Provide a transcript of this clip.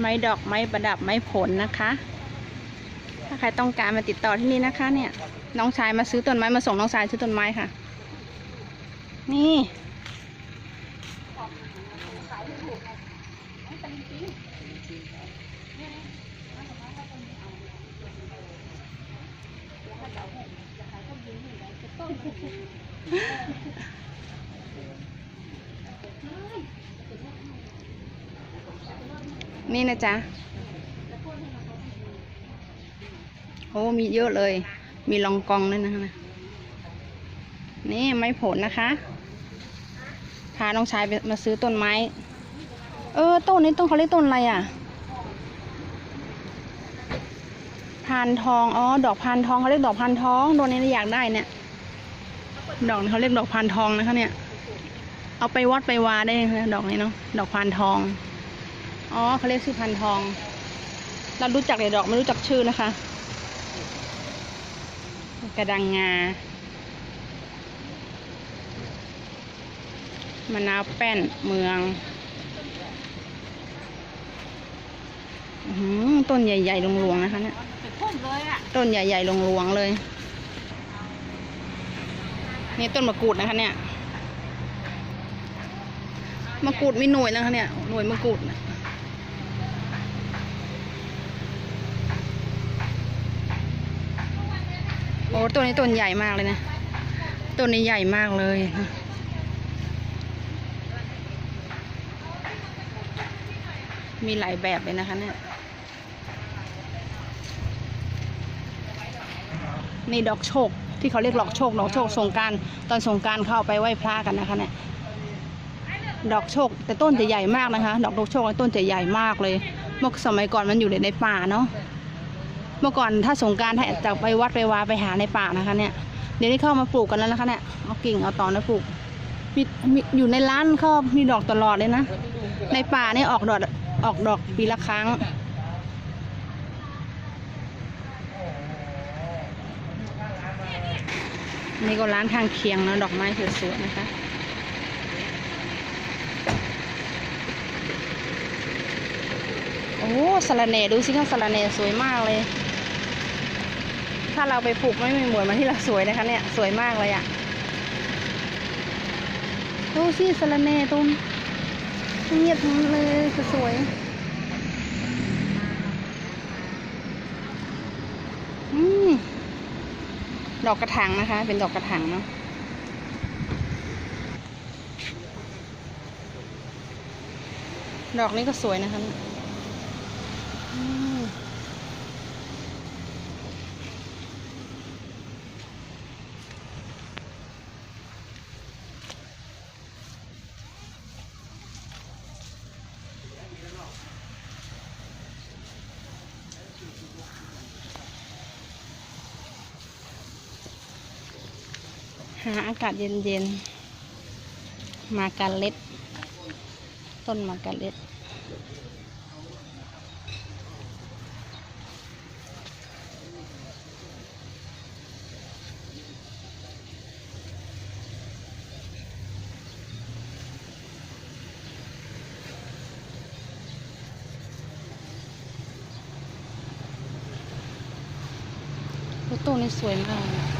ไม้ดอกไม้ประดับไม้ผลนะคะ ถ้าใครต้องการมาติดต่อที่นี่นะคะ เนี่ย น้องชายมาซื้อต้นไม้มาส่งน้องชายซื้อต้นไม้ค่ะ นี่ นี่นะจ๊ะ โอ้ มีเยอะเลย มีลองกองด้วยนะคะนี่ไม้ผลนะคะ พาน้องชายไปมาซื้อต้นไม้ เออ ต้นนี้ต้นเขาเรียกต้นอะไรอะ พานทอง อ๋อ ดอกพานทองเขาเรียกดอกพานทองตัวนี้อยากได้เนี่ย ดอกเขาเรียกดอกพานทองนะคะเนี่ย เอาไปวัดไปวาได้นะดอกนี้เนาะ ดอกพานทอง อ๋อเขาเรียกชื่อพันทอง เรารู้จักแต่ดอกไม่รู้จักชื่อนะคะ กระดังงามะนาวแป้นเมืองอื้อหือต้นใหญ่ๆหลวงๆนะคะ เนี่ยต้นใหญ่ๆหลวงๆเลย นี่ต้นมะกรูดนะคะ เนี่ยมะกรูดมีหน่วยนะคะเนี่ยหน่วยมะกรูดนะ ต้นนี้ต้นใหญ่มากเลยนะต้นนี้ใหญ่มากเลยนะมีหลายแบบเลยนะคะเนี่ยนี่ดอกโชค ที่เขาเรียกดอกโชคดอกโชคสงการตอนสงการเข้าไปไหว้พระกันนะคะเนี่ยดอกโชค แต่ต้นจะใหญ่มากนะคะ ดอกดอกโชคต้นจะใหญ่มากเลยเมื่อสมัยก่อนมันอยู่ในป่าเนาะ เมื่อก่อนถ้าสงการถ้าจะไปวัดไปวาไปหาในป่านะคะ เนี่ย เดี๋ยวนี้เข้ามาปลูกกันแล้วนะคะเนี่ยเอากิ่งเอาตอนมาปลูกมีมีอยู่ในร้านเขามีดอกตลอดเลยนะในป่าเนี่ยออกดอกออกดอกปีละครั้ง นี่ก็ร้านข้างเคียงนะดอกไม้สวยๆนะคะโอ้สะระเน่ดูสิคะสะระเน่สวยมากเลย ถ้าเราไปปลูกไม่เหมือนมันที่เราสวยนะคะเนี่ยสวยมากเลยอะ่ะดูสิสะระเน่ตุ้มเงียบทั้งเลยสวยอืมดอกกระถางนะคะ เป็นดอกกระถางเนาะดอกนี้ก็สวยนะคะ หาอากาศเย็นๆ มาการเล็ด ต้นมาการเล็ด ต้นนี้สวยมาก